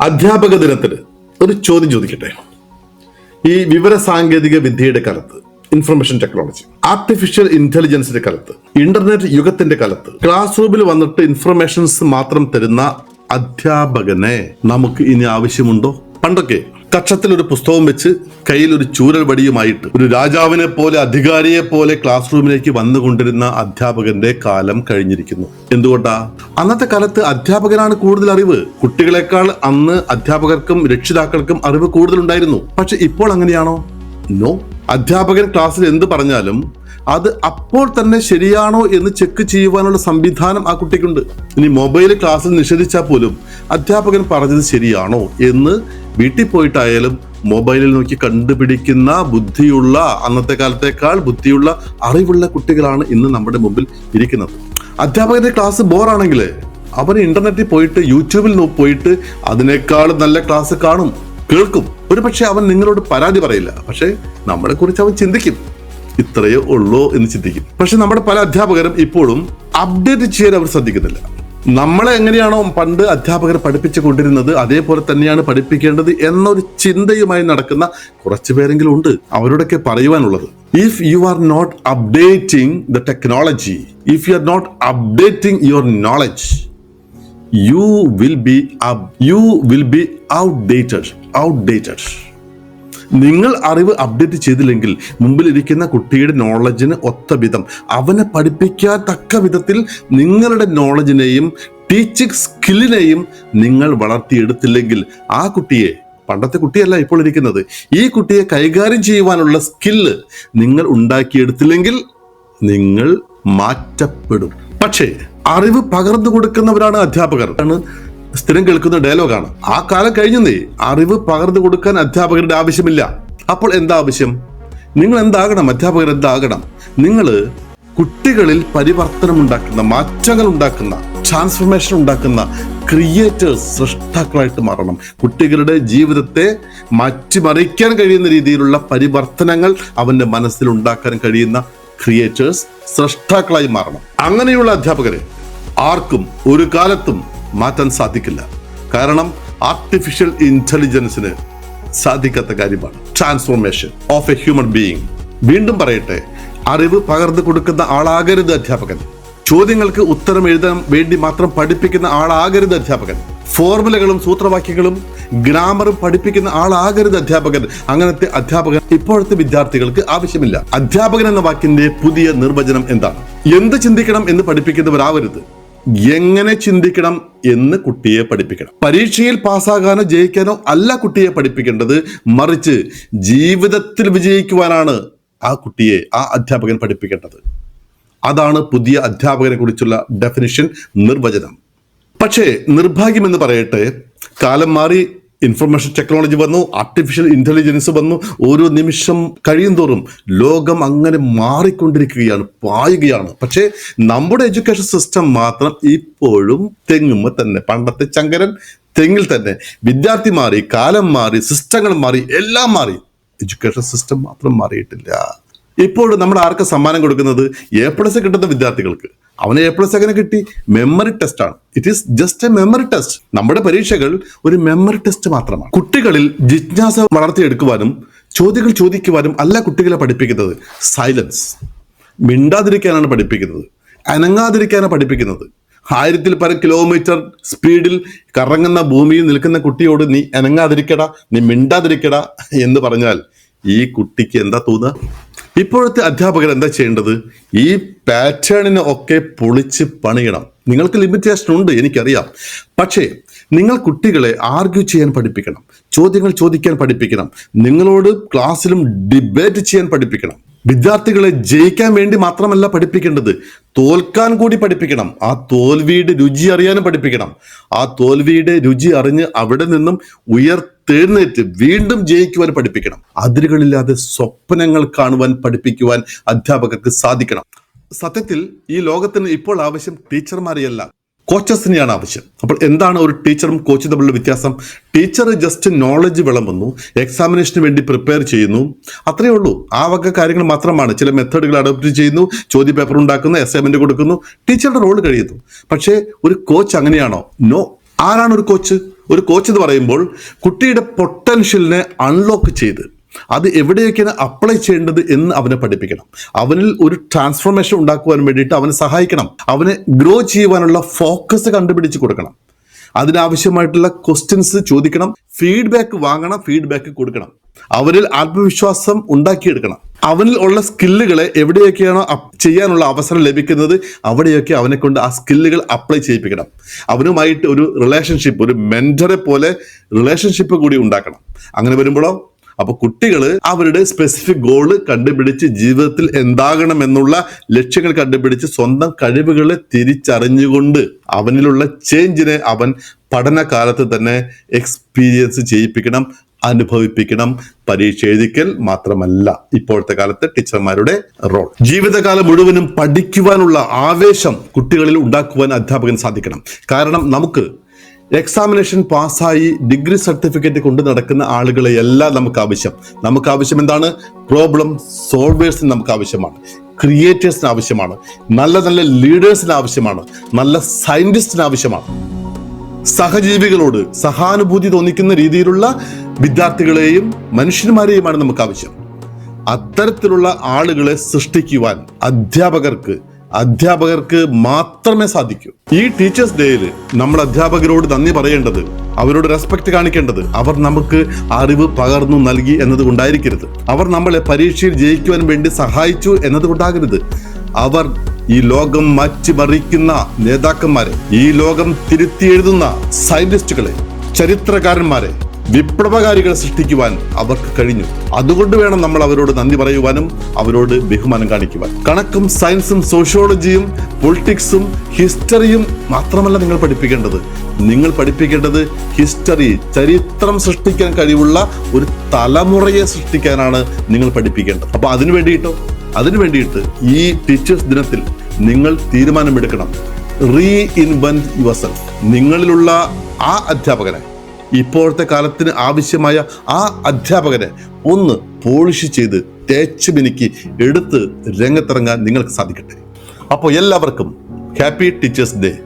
അധ്യാപക ദിനത്തിൽ ഒരു ചോദ്യം ചോദിക്കട്ടെ? ഈ വിവര സാങ്കേതിക വിദ്യയുടെ കാലത്ത് ഇൻഫർമേഷൻ ടെക്നോളജി ആർട്ടിഫിഷ്യൽ ഇന്റലിജൻസിന്റെ കാലത്ത് ഇന്റർനെറ്റ് യുഗത്തിന്റെ കാലത്ത് ക്ലാസ് റൂമിൽ വന്നിട്ട് ഇൻഫർമേഷൻസ് മാത്രം തരുന്ന അധ്യാപകനെ നമുക്ക് ഇനി ആവശ്യമുണ്ടോ? പണ്ടൊക്കെ കക്ഷത്തിൽ ഒരു പുസ്തകം വെച്ച് കയ്യിൽ ഒരു ചൂരൽ വടിയുമായിട്ട് ഒരു രാജാവിനെ പോലെ അധികാരിയെ പോലെ ക്ലാസ് റൂമിലേക്ക് വന്നുകൊണ്ടിരുന്ന അധ്യാപകന്റെ കാലം കഴിഞ്ഞിരിക്കുന്നു. എന്തുകൊണ്ടാ? അന്നത്തെ കാലത്ത് അധ്യാപകനാണ് കൂടുതൽ അറിവ്. കുട്ടികളെക്കാൾ അന്ന് അധ്യാപകർക്കും രക്ഷിതാക്കൾക്കും അറിവ് കൂടുതൽ ഉണ്ടായിരുന്നു പക്ഷെ ഇപ്പോൾ അങ്ങനെയാണോ? നോ അധ്യാപകൻ ക്ലാസ്സിൽ എന്ത് പറഞ്ഞാലും അത് അപ്പോൾ തന്നെ ശരിയാണോ എന്ന് ചെക്ക് ചെയ്യുവാനുള്ള സംവിധാനം ആ കുട്ടിക്കുണ്ട്. ഇനി മൊബൈൽ ക്ലാസ്സിൽ നിഷേധിച്ചാൽ പോലും അധ്യാപകൻ പറഞ്ഞത് ശരിയാണോ എന്ന് വീട്ടിൽ പോയിട്ടായാലും മൊബൈലിൽ നോക്കി കണ്ടുപിടിക്കുന്ന ബുദ്ധിയുള്ള അന്നത്തെ കാലത്തേക്കാൾ ബുദ്ധിയുള്ള അറിവുള്ള കുട്ടികളാണ് ഇന്ന് നമ്മുടെ മുമ്പിൽ ഇരിക്കുന്നത്. അധ്യാപകന്റെ ക്ലാസ് ബോറാണെങ്കിൽ അവൻ ഇന്റർനെറ്റിൽ പോയിട്ട് യൂട്യൂബിൽ പോയിട്ട് അതിനേക്കാൾ നല്ല ക്ലാസ് കാണും കേൾക്കും. ഒരു പക്ഷെ അവൻ നിങ്ങളോട് പരാതി പറയില്ല. പക്ഷെ നമ്മളെ കുറിച്ച് അവൻ ചിന്തിക്കും. ഇത്രയേ ഉള്ളൂ എന്ന് ചിന്തിക്കും. പക്ഷെ നമ്മുടെ പല അധ്യാപകരും ഇപ്പോഴും അപ്ഡേറ്റ് ചെയ്യാൻ അവർ ശ്രദ്ധിക്കുന്നില്ല. നമ്മളെ എങ്ങനെയാണോ പണ്ട് അധ്യാപകർ പഠിപ്പിച്ചു കൊണ്ടിരുന്നത് അതേപോലെ തന്നെയാണ് പഠിപ്പിക്കേണ്ടത് എന്നൊരു ചിന്തയുമായി നടക്കുന്ന കുറച്ചു പേരെങ്കിലും ഉണ്ട് അവരോടൊക്കെ പറയുവാനുള്ളത്. If you are not updating the technology if you are not updating your knowledge you will be you will be outdated outdated നിങ്ങൾ അറിവ് അപ്ഡേറ്റ് ചെയ്തില്ലെങ്കിൽ മുമ്പിലിരിക്കുന്ന കുട്ടിയുടെ നോളജിന് ഒത്ത വിധം അവനെ പഠിപ്പിക്കാൻ തക്ക വിധത്തിൽ നിങ്ങളുടെ നോളജിനെയും ടീച്ചിങ് സ്കില്ലിനെയും നിങ്ങൾ വളർത്തിയെടുത്തില്ലെങ്കിൽ ആ കുട്ടിയെ പണ്ടത്തെ കുട്ടിയല്ല ഇപ്പോൾ ഇരിക്കുന്നത് ഈ കുട്ടിയെ കൈകാര്യം ചെയ്യുവാനുള്ള സ്കില്ല് നിങ്ങൾ ഉണ്ടാക്കിയെടുത്തില്ലെങ്കിൽ നിങ്ങൾ മാറ്റപ്പെടും. പക്ഷേ അറിവ് പകർന്നു കൊടുക്കുന്നവരാണ് അധ്യാപകർ. സ്ഥിരം കേൾക്കുന്ന ഡയലോഗാണ്. ആ കാലം കഴിഞ്ഞതേ അറിവ് പകർന്നു കൊടുക്കാൻ അധ്യാപകരുടെ ആവശ്യമില്ല. അപ്പോൾ എന്താ ആവശ്യം? നിങ്ങൾ എന്താകണം? അധ്യാപകർ എന്താകണം? നിങ്ങൾ കുട്ടികളിൽ പരിവർത്തനം ഉണ്ടാക്കുന്ന മാറ്റങ്ങൾ ഉണ്ടാക്കുന്ന ട്രാൻസ്ഫർമേഷൻ ഉണ്ടാക്കുന്ന ക്രിയേറ്റേഴ്സ് സൃഷ്ടാക്കളായിട്ട് മാറണം. കുട്ടികളുടെ ജീവിതത്തെ മാറ്റിമറിക്കാൻ കഴിയുന്ന രീതിയിലുള്ള പരിവർത്തനങ്ങൾ അവന്റെ മനസ്സിൽ ഉണ്ടാക്കാൻ കഴിയുന്ന ക്രിയേറ്റേഴ്സ് സൃഷ്ടാക്കളായി മാറണം. അങ്ങനെയുള്ള അധ്യാപകരെ ആർക്കും ഒരു കാലത്തും മാറ്റാൻ സാധിക്കില്ല. കാരണം ആർട്ടിഫിഷ്യൽ ഇന്റലിജൻസിന് സാധിക്കാത്ത കാര്യമാണ്. Transformation of a human being വീണ്ടും പറയട്ടെ അറിവ് പകർന്നു കൊടുക്കുന്ന ആളാകരുത് അധ്യാപകൻ. ചോദ്യങ്ങൾക്ക് ഉത്തരം എഴുതാൻ വേണ്ടി മാത്രം പഠിപ്പിക്കുന്ന ആളാകരുത് അധ്യാപകൻ. ഫോർമുലകളും സൂത്രവാക്യങ്ങളും ഗ്രാമറും പഠിപ്പിക്കുന്ന ആളാകരുത് അധ്യാപകൻ. അങ്ങനത്തെ അധ്യാപകൻ ഇപ്പോഴത്തെ വിദ്യാർത്ഥികൾക്ക് ആവശ്യമില്ല. അധ്യാപകൻ എന്ന വാക്കിന്റെ പുതിയ നിർവചനം എന്താണ്? എന്ത് ചിന്തിക്കണം എന്ന് പഠിപ്പിക്കുന്നവരാവരുത്. എങ്ങനെ ചിന്തിക്കണം എന്ന് കുട്ടിയെ പഠിപ്പിക്കണം. പരീക്ഷയിൽ പാസ്സാകാനോ ജയിക്കാനോ അല്ല കുട്ടിയെ പഠിപ്പിക്കേണ്ടത് മറിച്ച് ജീവിതത്തിൽ വിജയിക്കുവാനാണ് ആ കുട്ടിയെ ആ അധ്യാപകൻ പഠിപ്പിക്കേണ്ടത്. അതാണ് പുതിയ അധ്യാപകനെ കുറിച്ചുള്ള ഡെഫിനിഷൻ നിർവചനം. പക്ഷേ നിർഭാഗ്യമെന്ന് പറയട്ടെ കാലം മാറി ഇൻഫർമേഷൻ ടെക്നോളജി വന്നു ആർട്ടിഫിഷ്യൽ ഇന്റലിജൻസ് വന്നു. ഓരോ നിമിഷം കഴിയും തോറും ലോകം അങ്ങനെ മാറിക്കൊണ്ടിരിക്കുകയാണ് പായുകയാണ്. പക്ഷേ നമ്മുടെ എഡ്യൂക്കേഷൻ സിസ്റ്റം മാത്രം ഇപ്പോഴും തെങ്ങുമ്പോൾ തന്നെ. പണ്ടത്തെ ചങ്കരൻ തെങ്ങിൽ തന്നെ. വിദ്യാർത്ഥി മാറി കാലം മാറി സിസ്റ്റങ്ങൾ മാറി എല്ലാം മാറി. എഡ്യൂക്കേഷൻ സിസ്റ്റം മാത്രം മാറിയിട്ടില്ല. ഇപ്പോൾ നമ്മൾ ആർക്ക് സമ്മാനം കൊടുക്കുന്നത്? എ പ്ലസ് കിട്ടുന്ന വിദ്യാർത്ഥികൾക്ക്. അവന് എ പ്ലസ് എങ്ങനെ കിട്ടി? മെമ്മറി ടെസ്റ്റ് ആണ്. It is just a memory test നമ്മുടെ പരീക്ഷകൾ ഒരു മെമ്മറി ടെസ്റ്റ് മാത്രമാണ്. കുട്ടികളിൽ ജിജ്ഞാസ വളർത്തിയെടുക്കുവാനും ചോദ്യങ്ങൾ ചോദിക്കുവാനും അല്ല കുട്ടികളെ പഠിപ്പിക്കുന്നത്. സൈലൻസ് മിണ്ടാതിരിക്കാനാണ് പഠിപ്പിക്കുന്നത്. അനങ്ങാതിരിക്കാനാണ് പഠിപ്പിക്കുന്നത്. ആയിരത്തിൽ പല കിലോമീറ്റർ സ്പീഡിൽ കറങ്ങുന്ന ഭൂമിയിൽ നിൽക്കുന്ന കുട്ടിയോട് നീ അനങ്ങാതിരിക്കടാ നീ മിണ്ടാതിരിക്കടാ എന്ന് പറഞ്ഞാൽ ഈ കുട്ടിക്ക് എന്താ തോന്നുക? ഇപ്പോഴത്തെ അധ്യാപകർ എന്താ ചെയ്യേണ്ടത്? ഈ പാറ്റേണിനെ ഒക്കെ പൊളിച്ച് പണിയണം. നിങ്ങൾക്ക് ലിമിറ്റേഷൻ ഉണ്ട് എനിക്കറിയാം. പക്ഷേ നിങ്ങൾ കുട്ടികളെ ആർഗ്യൂ ചെയ്യാൻ പഠിപ്പിക്കണം. ചോദ്യങ്ങൾ ചോദിക്കാൻ പഠിപ്പിക്കണം. നിങ്ങളോട് ക്ലാസ്സിലും ഡിബേറ്റ് ചെയ്യാൻ പഠിപ്പിക്കണം. വിദ്യാർത്ഥികളെ ജയിക്കാൻ വേണ്ടി മാത്രമല്ല പഠിപ്പിക്കേണ്ടത്. തോൽക്കാൻ കൂടി പഠിപ്പിക്കണം. ആ തോൽവിയുടെ രുചി അറിയാനും പഠിപ്പിക്കണം. ആ തോൽവിയുടെ രുചി അറിഞ്ഞ് അവിടെ നിന്നും ഉയർത്തെഴുന്നേറ്റ് വീണ്ടും ജയിക്കുവാൻ പഠിപ്പിക്കണം. അതിരുകളില്ലാതെ സ്വപ്നങ്ങൾ കാണുവാൻ പഠിപ്പിക്കുവാൻ അധ്യാപകർക്ക് സാധിക്കണം. സത്യത്തിൽ ഈ ലോകത്തിന് ഇപ്പോൾ ആവശ്യം ടീച്ചർമാരെയല്ല കോച്ചസിനെയാണ് ആവശ്യം. അപ്പോൾ എന്താണ് ഒരു ടീച്ചറും കോച്ചും തമ്മിലുള്ള വ്യത്യാസം? ടീച്ചർ ജസ്റ്റ് നോളജ് വിളമ്പുന്നു എക്സാമിനേഷന് വേണ്ടി പ്രിപ്പയർ ചെയ്യുന്നു. അത്രയേ ഉള്ളൂ. ആ വക കാര്യങ്ങൾ മാത്രമാണ്. ചില മെത്തേഡുകൾ അഡോപ്റ്റ് ചെയ്യുന്നു ചോദ്യ പേപ്പർ ഉണ്ടാക്കുന്നു അസൈൻമെന്റ് കൊടുക്കുന്നു. ടീച്ചറുടെ റോൾ കഴിയുന്നു. പക്ഷേ ഒരു കോച്ച് അങ്ങനെയാണോ? നോ ആരാണ് ഒരു കോച്ച് ഒരു കോച്ച് എന്ന് പറയുമ്പോൾ കുട്ടിയുടെ പൊട്ടൻഷ്യലിനെ അൺലോക്ക് ചെയ്ത് അത് എവിടെയൊക്കെയാണ് അപ്ലൈ ചെയ്യേണ്ടത് എന്ന് അവനെ പഠിപ്പിക്കണം. അവനിൽ ഒരു ട്രാൻസ്ഫോർമേഷൻ ഉണ്ടാക്കുവാൻ വേണ്ടിയിട്ട് അവനെ സഹായിക്കണം. അവനെ ഗ്രോ ചെയ്യുവാനുള്ള ഫോക്കസ് കണ്ടുപിടിച്ച് കൊടുക്കണം. അതിനാവശ്യമായിട്ടുള്ള ക്വസ്റ്റ്യൻസ് ചോദിക്കണം. ഫീഡ്ബാക്ക് വാങ്ങണം ഫീഡ്ബാക്ക് കൊടുക്കണം. അവരിൽ ആത്മവിശ്വാസം ഉണ്ടാക്കിയെടുക്കണം. അവനിൽ ഉള്ള സ്കില്ലുകളെ എവിടെയൊക്കെയാണോ ചെയ്യാനുള്ള അവസരം ലഭിക്കുന്നത് അവിടെയൊക്കെ അവനെ കൊണ്ട് ആ സ്കില്ലുകൾ അപ്ലൈ ചെയ്യിപ്പിക്കണം. അവനുമായിട്ട് ഒരു റിലേഷൻഷിപ്പ് ഒരു മെന്ററെ പോലെ റിലേഷൻഷിപ്പ് കൂടി ഉണ്ടാക്കണം. അങ്ങനെ വരുമ്പോഴോ? അപ്പോൾ കുട്ടികൾ അവരുടെ സ്പെസിഫിക് ഗോൾ കണ്ടുപിടിച്ച് ജീവിതത്തിൽ എന്താകണം എന്നുള്ള ലക്ഷ്യങ്ങൾ കണ്ടുപിടിച്ച് സ്വന്തം കഴിവുകളെ തിരിച്ചറിഞ്ഞുകൊണ്ട് അവനിലുള്ള ചേഞ്ചിനെ അവൻ പഠനകാലത്ത് തന്നെ എക്സ്പീരിയൻസ് ചെയ്യിപ്പിക്കണം. അനുഭവിപ്പിക്കണം. പരീക്ഷ എഴുതിക്കൽ മാത്രമല്ല ഇപ്പോഴത്തെ കാലത്ത് ടീച്ചർമാരുടെ റോൾ ജീവിതകാലം മുഴുവനും പഠിക്കുവാനുള്ള ആവേശം കുട്ടികളിൽ ഉണ്ടാക്കുവാൻ അധ്യാപകൻ സാധിക്കണം. കാരണം നമുക്ക് എക്സാമിനേഷൻ പാസ്സായി ഡിഗ്രി സർട്ടിഫിക്കറ്റ് കൊണ്ട് നടക്കുന്ന ആളുകളെയല്ല നമുക്ക് ആവശ്യം നമുക്ക് ആവശ്യം എന്താണ്? പ്രോബ്ലം സോൾവേഴ്സിന് നമുക്ക് ആവശ്യമാണ് ക്രിയേറ്റേഴ്സിന് ആവശ്യമാണ്. നല്ല നല്ല ലീഡേഴ്സിന് ആവശ്യമാണ്. നല്ല സയന്റിസ്റ്റിന് ആവശ്യമാണ്. സഹജീവികളോട് സഹാനുഭൂതി തോന്നിക്കുന്ന രീതിയിലുള്ള വിദ്യാർത്ഥികളെയും മനുഷ്യന്മാരെയുമാണ് നമുക്ക് ആവശ്യം. അത്തരത്തിലുള്ള ആളുകളെ സൃഷ്ടിക്കുവാൻ അധ്യാപകർക്ക് അധ്യാപകർക്ക് മാത്രമേ സാധിക്കൂ. ഈ ടീച്ചേഴ്സ് ഡേയിൽ നമ്മൾ അധ്യാപകരോട് നന്ദി പറയേണ്ടത് അവരോട് റെസ്പെക്ട് കാണിക്കേണ്ടത് അവർ നമുക്ക് അറിവ് പകർന്നു നൽകി എന്നതുകൊണ്ടായിരിക്കരുത് അവർ നമ്മളെ പരീക്ഷയിൽ ജയിക്കുവാൻ വേണ്ടി സഹായിച്ചു എന്നതുകൊണ്ടാകരുത് അവർ ഈ ലോകം മാറ്റിമറിക്കുന്ന നേതാക്കന്മാരെ ഈ ലോകം തിരുത്തി എഴുതുന്ന സയന്റിസ്റ്റുകളെ ചരിത്രകാരന്മാരെ വിപ്ലവകാരികളെ സൃഷ്ടിക്കുവാൻ അവർക്ക് കഴിഞ്ഞു. അതുകൊണ്ട് വേണം നമ്മൾ അവരോട് നന്ദി പറയുവാനും അവരോട് ബഹുമാനം കാണിക്കുവാൻ. കണക്കും സയൻസും സോഷ്യോളജിയും പൊളിറ്റിക്സും ഹിസ്റ്ററിയും മാത്രമല്ല നിങ്ങൾ പഠിപ്പിക്കേണ്ടത്. നിങ്ങൾ പഠിപ്പിക്കേണ്ടത് ഹിസ്റ്ററി ചരിത്രം സൃഷ്ടിക്കാൻ കഴിവുള്ള ഒരു തലമുറയെ സൃഷ്ടിക്കാനാണ് നിങ്ങൾ പഠിപ്പിക്കേണ്ടത്. അപ്പൊ അതിനു വേണ്ടിയിട്ടോ? അതിനു വേണ്ടിയിട്ട് ഈ ടീച്ചേഴ്സ് ദിനത്തിൽ നിങ്ങൾ തീരുമാനമെടുക്കണം. Re self. നിങ്ങളിലുള്ള ആ അധ്യാപകനെ ഇപ്പോഴത്തെ കാലത്തിന് ആവശ്യമായ ആ അധ്യാപകനെ ഒന്ന് പോളിഷ് ചെയ്ത് തേച്ച് മിനുക്കി എടുത്ത് രംഗത്തിറങ്ങാൻ നിങ്ങൾക്ക് സാധിക്കട്ടെ. അപ്പോൾ എല്ലാവർക്കും ഹാപ്പി ടീച്ചേഴ്സ് ഡേ.